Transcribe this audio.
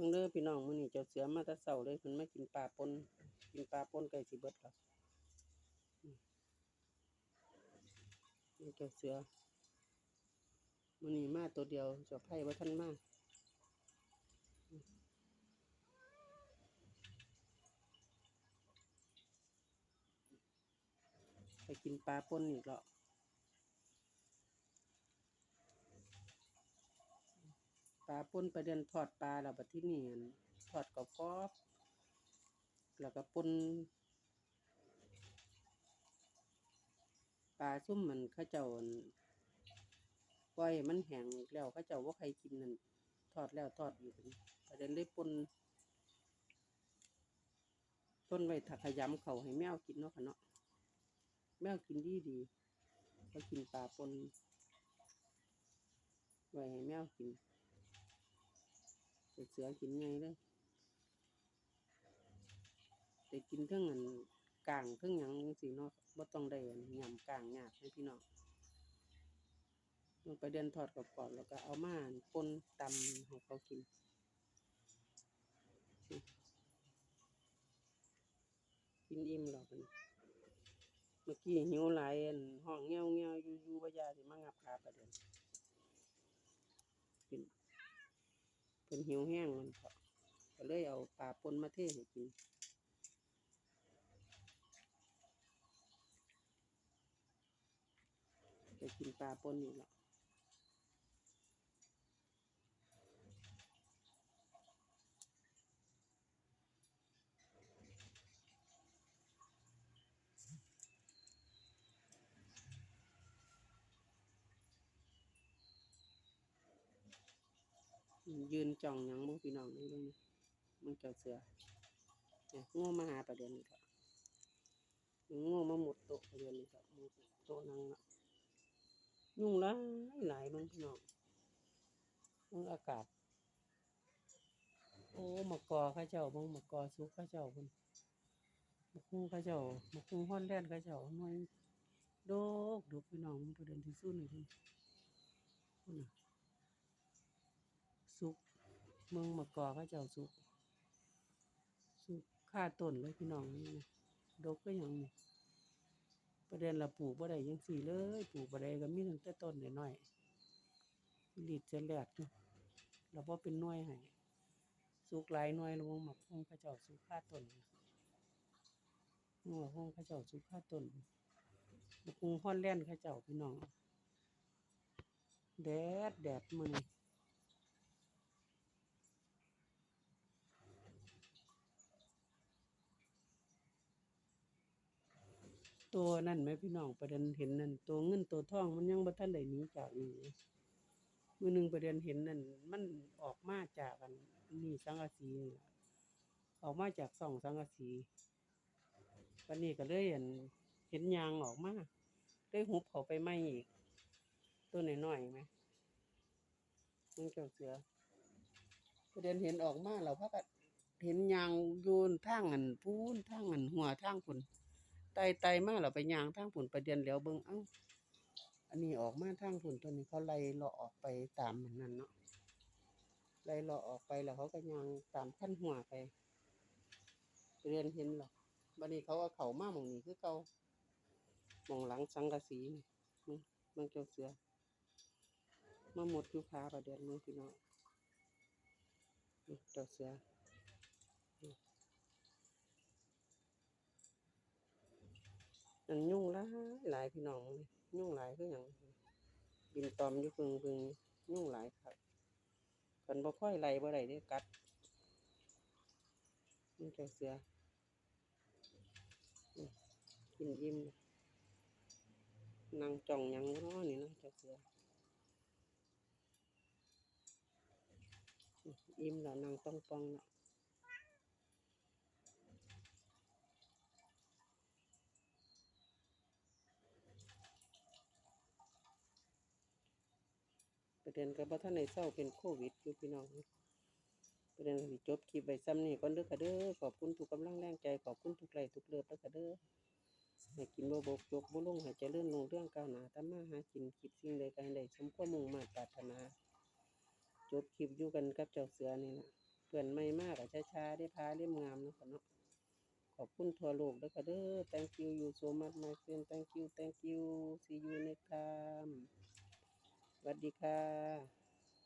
มึงเด้อพี่น้องมื้อนี้เจ้าเสือมาแต่เช้าเลยเพิ่นมากินปลาปนกินปลาปนใกล้สิเบิดแล้วอืมนี่เจ้าเสือมื้อนี้มาตัวเดียวเจ้าไผบ่ทันมาไปกินปลาปนอีกแล้ว ปลาป่นปเด็นทอดปลาแล้วบัดที่นี่อั่นทอดกรอบแล้วก็ป่นปลาซุ่มมันเขาเจ้าปล่อยมันแห้งแล้วเขาเจ้าบ่าใครกินนั่นทอดแล้วทอดอีกประเด็นเลยป่นป่นไว้ถ้าขยำเขาให้แมวกินเนาะค่ะเนาะแมวกินดีดีก็กินปลาปนไว้ให้แมวกิน เสือกินไงเลยแต่กินเทั้งอันกลางเทั้งหยังจังซี่เนาะบ่ต้องได้อันยำกลางยากให้พี่น้องลงไปเดินทอดกรอบๆแล้วก็เอามานปนตำให้เขากินกินอิ่มแล้วบัดนี้เมื่อกี้หิวหลายห้องเงี้ยวเงี้ยวอยู่อยู่บ่ยาสิมางับขาประเด็นเป็น เป็นหิวแห้งมันก็เลยเอาปลาปนมาเทให้กินไปกินปลาปนอยู่แล้ว ยืนจ้องยังบ่พี่น้องนี่เบิ่งนี่มันเจ้าเสือเนี่ยโง่มาหาประเด็นนี่ก็โง่มาหมดโต๊ะประเด็นนี่ก็หมดโต๊ะนั่งละยุ่งลายหลายเบิ่งพี่น้องเบิ่งอากาศ โอ้มะกอเขาเจ้าเบิ่งมะกอสุกเขาเจ้าเพิ่นมะคุงเขาเจ้ามะคุงฮ้อนแล่นเขาเจ้าหน่วยดกดกพี่น้องมันประเด็นที่สุดนี่พุ่นพุ่นน่ะ สุกเมืองมะกอเขาเจ้าสุกสุกค่าต้นเลยพี่น้องนี่นะดกก็ยังนี่ประเด็นละปลูกบ่ได้จังซี่เลยปลูกบ่ได้ก็มีตั้งแต่ต้นน้อยๆลีดจะแลดอยู่แล้วบ่เป็นน่วยให้สุกหลายน่วยลงมักฮงเขาเจ้าสุกค่าต้นหัวฮงเขาเจ้าสุกค่าต้นมักฮงฮ้อนแล่นเขาเจ้าพี่น้องแดดแดดมือ ตัวนั่นไหมพี่น้องประเด็นเห็นนั่นตัวเงินตัวทองมันยังบ่ทันได้หนีจากนี่มือหนึ่งประเด็นเห็นนั่นมันออกมาจากอันนี่สังกะสีออกมาจากส่องสังกะสีวันนี้ก็เลยเห็นเห็นยางออกมาเลยหุบเขาไปไหมอีก ตัวหน้อยๆไหมมันเจ้าเสือประเด็นเห็นออกมาแล้วพักเห็นยางโยนทางอันพูนทางอันหัวทางพุ่น ไตไตมาแล้วไปยางทางพุ่นประเด็นแล้วเบิ่งเอ้าอันนี้ออกมาทางพุ่นตัวนี้เขาไล่เลาะออกไปตามมันนั่นเนาะไล่เลาะออกไปแล้วเขาก็ยางตามขั้นหัวไปประเด็นเห็นหรอกบัดนี้เขาเอาเขามาหมองนี้คือเก่ามองหลังสังกะสีนี่มึงมันเจ้าเสือมาหมดยู่พาประเด็นมึงพี่น้องนี่เจ้าเสือนี่ อันยุ่งหลายหลายพี่น้องนุ่งหลายคือหยังบินตอมอยู่พึงพึงยุ่งหลายครับกันบ่ค่อยไล่บ่ได้เด้กัดนี่เจ้าเสือกินอิ่มนั่งจ้องยังบ่เนาะนี่เนะเจ้าเสืออิ่มแล้วนางต้องปองแล้ว ประเด็นก็บ่ทันได้เศร้าเป็นโควิดอยู่พี่น้องประเด็นสิจบคลิปไว้ซ้ำนี้ก่อนเด้อค่ะเด้อขอบคุณทุกกำลังแรงใจขอบคุณทุกไลทุกเลิฟเด้อค่ะเด้อให้กินบ่บกจกบ่ลงให้เจเริญรุ่งเรื่องก้าวหน้าทำมาหากินคิดสิ่งใดก็ใด้สมความมุ่งมั่นปรารถนา จบคลิปอยู่กันกับเจ้าเสือนี่ล่ะเพื่อนใหม่มากอะช้าๆได้พาเล่มงามนะค่ะเนาะขอบคุณทั่วโลกเด้อค่ะเด้อ thank you you so much my friend thank you thank you see you next time สวัสดีค่ะ